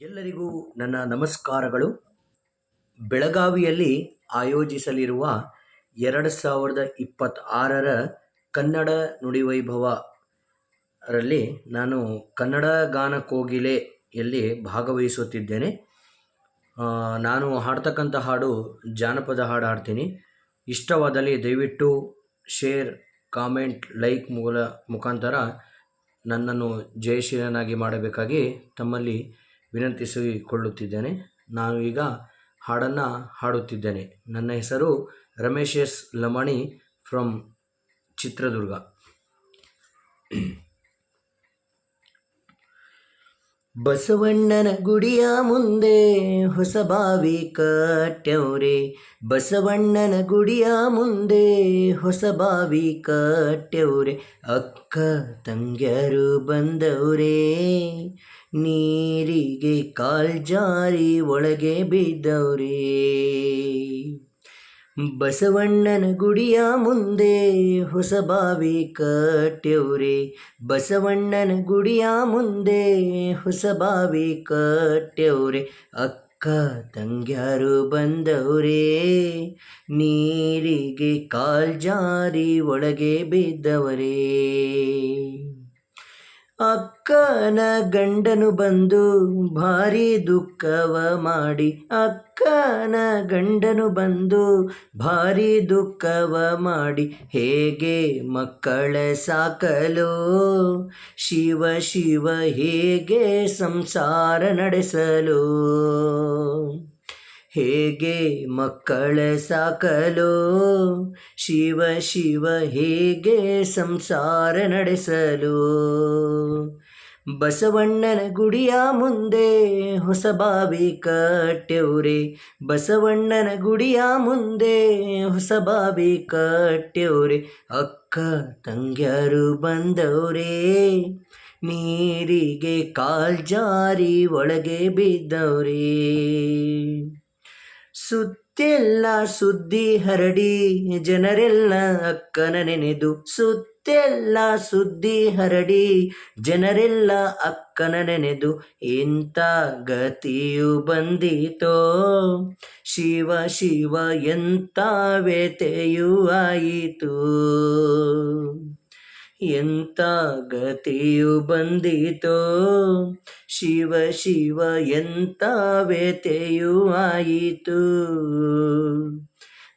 ಎಲ್ಲರಿಗೂ ನನ್ನ ನಮಸ್ಕಾರಗಳು. ಬೆಳಗಾವಿಯಲ್ಲಿ ಆಯೋಜಿಸಲಿರುವ ಎರಡು ಸಾವಿರದ ಇಪ್ಪತ್ತಾರರ ಕನ್ನಡ ನುಡಿವೈಭವ ರಲ್ಲಿ ನಾನು ಕನ್ನಡ ಗಾನ ಕೋಗಿಲೆಯಲ್ಲಿ ಭಾಗವಹಿಸುತ್ತಿದ್ದೇನೆ. ನಾನು ಹಾಡ್ತಕ್ಕಂಥ ಹಾಡು ಜಾನಪದ ಹಾಡು ಹಾಡ್ತೀನಿ. ಇಷ್ಟವಾದಲ್ಲಿ ದಯವಿಟ್ಟು ಶೇರ್, ಕಾಮೆಂಟ್, ಲೈಕ್ ಮೂಲ ಮುಖಾಂತರ ನನ್ನನ್ನು ಜಯಶೀಲನಾಗಿ ಮಾಡಬೇಕಾಗಿ ತಮ್ಮಲ್ಲಿ ವಿನಂತಿಸಿಕೊಳ್ಳುತ್ತಿದ್ದೇನೆ. ನಾನು ಈಗ ಹಾಡನ್ನು ಹಾಡುತ್ತಿದ್ದೇನೆ. ನನ್ನ ಹೆಸರು ರಮೇಶ್ ಎಸ್ ಲಮಣಿ ಫ್ರಮ್ ಚಿತ್ರದುರ್ಗ. ಬಸವಣ್ಣನ ಗುಡಿಯ ಮುಂದೆ ಹೊಸ ಬಾವಿ ಕಟ್ಟೆವ್ರೆ ಬಸವಣ್ಣನ ಗುಡಿಯ ಮುಂದೆ ಹೊಸ ಬಾವಿ ಕಟ್ಟೆವ್ರೆ ಅಕ್ಕ ತಂಗ್ಯರು ಬಂದವ್ರೆ. ನೀರಿಗೆ ಕಾಲ್ಜಾರಿ ಒಳಗೆ ಬಿದ್ದವ್ರೆ. ಬಸವಣ್ಣನ ಗುಡಿಯ ಮುಂದೆ ಹೊಸ ಬಾವಿ ಕಟ್ಟೆವ್ರೆ. ಬಸವಣ್ಣನ ಗುಡಿಯ ಮುಂದೆ ಹೊಸ ಬಾವಿ ಕಟ್ಟೆವ್ರೆ. ಅಕ್ಕ ತಂಗ್ಯಾರು ಬಂದವ್ರೆ, ನೀರಿಗೆ ಕಾಲ್ಜಾರಿ ಒಳಗೆ ಬಿದ್ದವರೇ. ಅಕ್ಕನ ಗಂಡನು ಬಂದು ಭಾರಿ ದುಃಖವ ಮಾಡಿ, ಅಕ್ಕನ ಗಂಡನು ಬಂದು ಭಾರಿ ದುಃಖವ ಮಾಡಿ, ಹೇಗೆ ಮಕ್ಕಳ ಸಾಕಲು? ಶಿವ ಶಿವ ಹೇಗೆ ಸಂಸಾರ ನಡೆಸಲು? ಹೇಗೆ ಮಕ್ಕಳ ಸಾಕಲು? ಶಿವ ಶಿವ ಹೇಗೆ ಸಂಸಾರ ನಡೆಸಲು? ಬಸವಣ್ಣನ ಗುಡಿಯ ಮುಂದೆ ಹೊಸ ಬಾವಿ ಕಟ್ಟೆವ್ರೆ. ಬಸವಣ್ಣನ ಗುಡಿಯ ಮುಂದೆ ಹೊಸ ಬಾವಿ ಕಟ್ಟೆವ್ರೆ. ಅಕ್ಕ, ತಂಗ್ಯರು ಬಂದವ್ರೆ. ನೀರಿಗೆ ಕಾಲ್ಜಾರಿ ಒಳಗೆ ಬಿದ್ದವ್ರೆ. ಸುತ್ತೆಲ್ಲ ಸುದ್ದಿ ಹರಡಿ, ಜನರೆಲ್ಲ ಅಕ್ಕನ ನೆನೆದು. ಸುತ್ತೆಲ್ಲ ಸುದ್ದಿ ಹರಡಿ, ಜನರೆಲ್ಲ ಅಕ್ಕನ ನೆನೆದು. ಇಂಥ ಗತಿಯು ಬಂದಿತೋ? ಶಿವ ಶಿವ, ಎಂಥ ವ್ಯತೆಯೂ ಆಯಿತು? ಎಂಥ ಗತಿಯು ಬಂದಿತೋ? ಶಿವ ಶಿವ ಎಂಥ ವ್ಯತೆಯೂ ಆಯಿತು?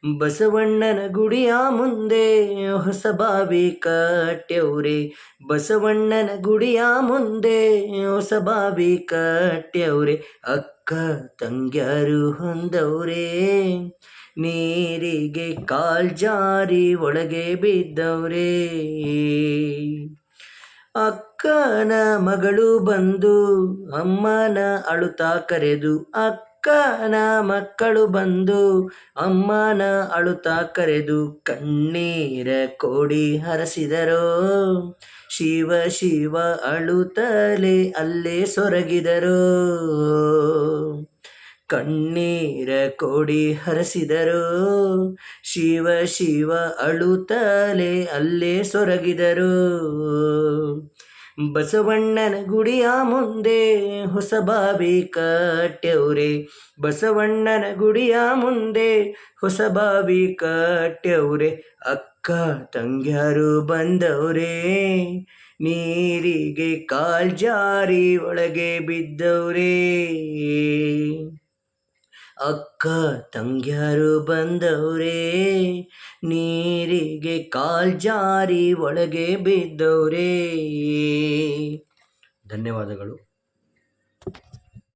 ಬಸವಣ್ಣನ ಗುಡಿಯ ಮುಂದೆ ಹೊಸ ಬಾವಿ ಕಟ್ಟೆವ್ರಿ ಬಸವಣ್ಣನ ಗುಡಿಯ ಮುಂದೆ ಹೊಸ ಬಾವಿ ಕಟ್ಟೆವ್ರಿ ಅಕ್ಕ ತಂಗ್ಯಾರು ಹೊಂದವ್ರೆ. ನೀರಿಗೆ ಕಾಲ್ಜಾರಿ ಒಳಗೆ ಬಿದ್ದವ್ರೆ. ಅಕ್ಕನ ಮಗಳು ಬಂದು ಅಮ್ಮನ ಅಳುತ್ತಾ ಕರೆದು ಅಕ್ಕನ ಮಕ್ಕಳು ಬಂದು ಅಮ್ಮನ ಅಳುತ ಕರೆದು ಕಣ್ಣೀರ ಕೋಡಿ ಹರಸಿದರೋ. ಶಿವ ಶಿವ ಅಳುತ್ತಲೇ ಅಲ್ಲೇ ಸೊರಗಿದರು. ಕಣ್ಣೀರ ಕೋಡಿ ಹರಸಿದರು. ಶಿವ ಶಿವ ಅಳುತ್ತಲೇ ಅಲ್ಲೇ ಸೊರಗಿದರು. ಬಸವಣ್ಣನ ಗುಡಿಯ ಮುಂದೆ ಹೊಸ ಬಾವಿ ಕಟ್ಟೆವ್ರೆ ಬಸವಣ್ಣನ ಗುಡಿಯ ಮುಂದೆ ಹೊಸ ಬಾವಿ ಕಟ್ಟೆವ್ರೆ ಅಕ್ಕ, ತಂಗ್ಯಾರು ಬಂದವ್ರೆ. ನೀರಿಗೆ ಕಾಲ್ಜಾರಿ ಒಳಗೆ ಬಿದ್ದವ್ರೆ. ಅಕ್ಕ ತಂಗ್ಯಾರು ಬಂದವ್ರೆ ನೀರಿಗೆ ಕಾಲ್ಜಾರಿ ಒಳಗೆ ಬಿದ್ದವ್ರೆ. ಧನ್ಯವಾದಗಳು.